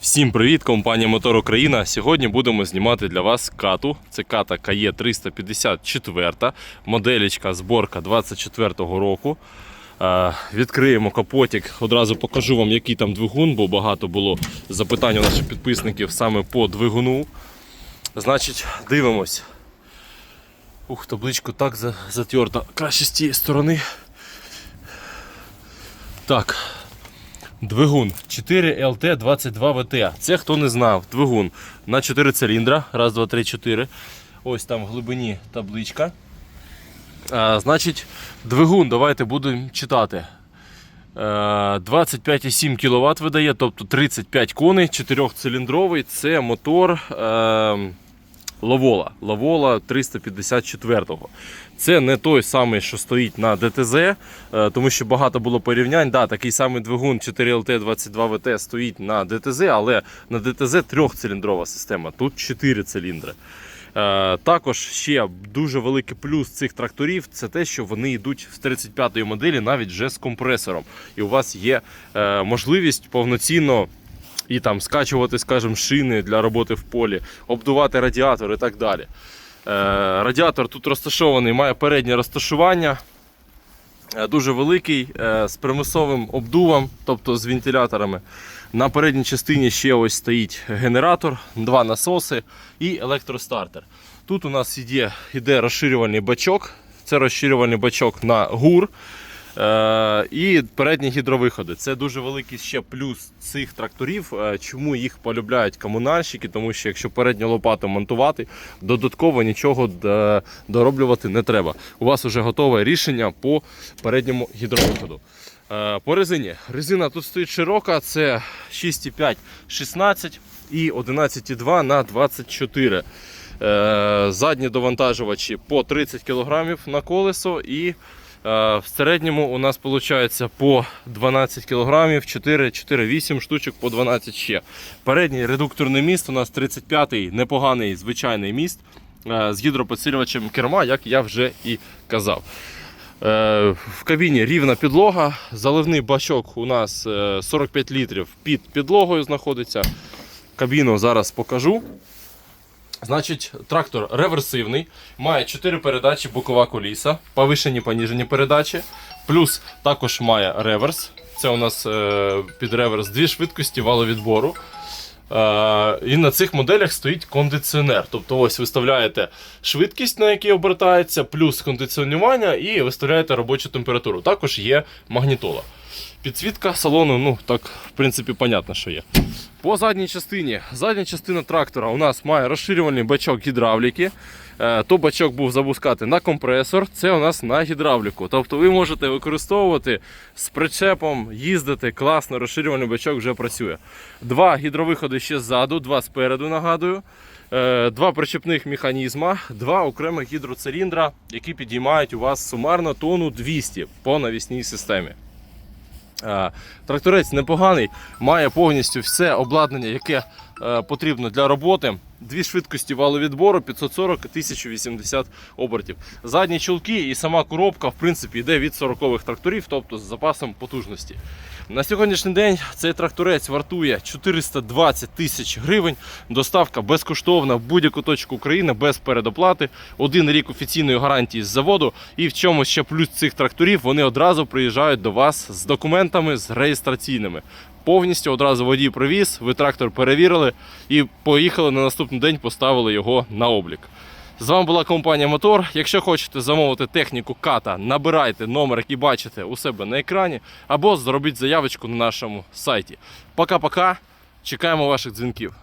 Всім привіт, компанія Мотор Україна. Сьогодні будемо знімати для вас кату. Це ката КАЄ 354, моделічка зборка 24-го року. Е, Відкриємо капотик. Одразу покажу вам, який там двигун, бо багато було запитань у наших підписників саме по двигуну. Значить, дивимось. Ух, табличку так за- затерта. Краще з тієї сторони. Так, Двигун 4 LT 22 VT. Це хто не знав, двигун на 4 циліндра. Раз, два, три, 4. Ось там в глибині табличка. А, значить, двигун, давайте будемо читати. Е, 25,7 кВт видає, тобто 35 коней, 4-циліндровий. Це мотор е, Лавола. Лавола 354-го. Це не той самий, що стоїть на ДТЗ, е, тому що багато було порівнянь. Да, такий самий двигун 4LT 22 VT стоїть на ДТЗ, але на ДТЗ трьохциліндрова система, тут 4 циліндри. Е, Також ще дуже великий плюс цих тракторів це те, що вони йдуть з 35-ї моделі навіть вже з компресором. І у вас є е, можливість повноцінно і там скачувати, скажімо, шини для роботи в полі, обдувати радіатор і так далі. Е, Радіатор тут розташований, має переднє розташування. е, Дуже великий е, з примусовим обдувом, тобто з вентиляторами. На передній частині ще ось стоїть генератор, два насоси і електростартер. Тут у нас іде, іде розширювальний бачок. Це розширювальний бачок на гур. Е, і передні гідровиходи. Це дуже великий ще плюс цих тракторів. Е, Чому їх полюбляють комунальщики? Тому що якщо передню лопату монтувати, додатково нічого дороблювати не треба. У вас вже готове рішення по передньому гідровиходу. Е, По резині. Резина тут стоїть широка, це 6,5 16 і 11,2 на 24. Е, Задні довантажувачі по 30 кг на колесо і е, в середньому у нас виходить по 12 кг, 4, 4, 8 штучок по 12 ще. Передній редукторний міст у нас 35-й непоганий звичайний міст е, з гідропосилювачем керма, як я вже і казав. Е, В кабіні рівна підлога, заливний бачок у нас е, 45 літрів під підлогою знаходиться. Кабіну зараз покажу. Значить, трактор реверсивний, має 4 передачі, бокова коліса, повишені поніжені передачі. Плюс також має реверс. Це у нас е, під реверс дві швидкості валовідбору. Е, і на цих моделях стоїть кондиціонер. Тобто ось виставляєте швидкість, на якій обертається, плюс кондиціонування і виставляєте робочу температуру. Також є магнітола. Підсвітка салону, ну так, в принципі, понятно, що є. По задній частині. Задня частина трактора у нас має розширювальний бачок гідравліки. Е, То бачок був запускати на компресор, це у нас на гідравліку. Тобто ви можете використовувати з причепом, їздити класно, розширювальний бачок вже працює. Два гідровиходи ще ззаду, два спереду нагадую. Е, Два причепних механізма, два окремих гідроциліндра, які підіймають у вас сумарно тонну 200 по навісній системі. Е, Тракторець непоганий, має повністю все обладнання, яке потрібно для роботи. Дві швидкості валовідбору 540 1080 обертів. Задні чулки і сама коробка в принципі йде від 40-х тракторів, тобто з запасом потужності. На сьогоднішній день цей тракторець вартує 420 тисяч гривень. Доставка безкоштовна в будь-яку точку України без передоплати. Один рік офіційної гарантії з заводу. І в чому ще плюс цих тракторів вони одразу приїжджають до вас з документами, з реєстраційними. Повністю одразу водій привіз, ви трактор перевірили і поїхали на наступний день, поставили його на облік. З вами була компанія Мотор. Якщо хочете замовити техніку ката, набирайте номер, який бачите у себе на екрані, або зробіть заявочку на нашому сайті. Пока-пока. Чекаємо ваших дзвінків.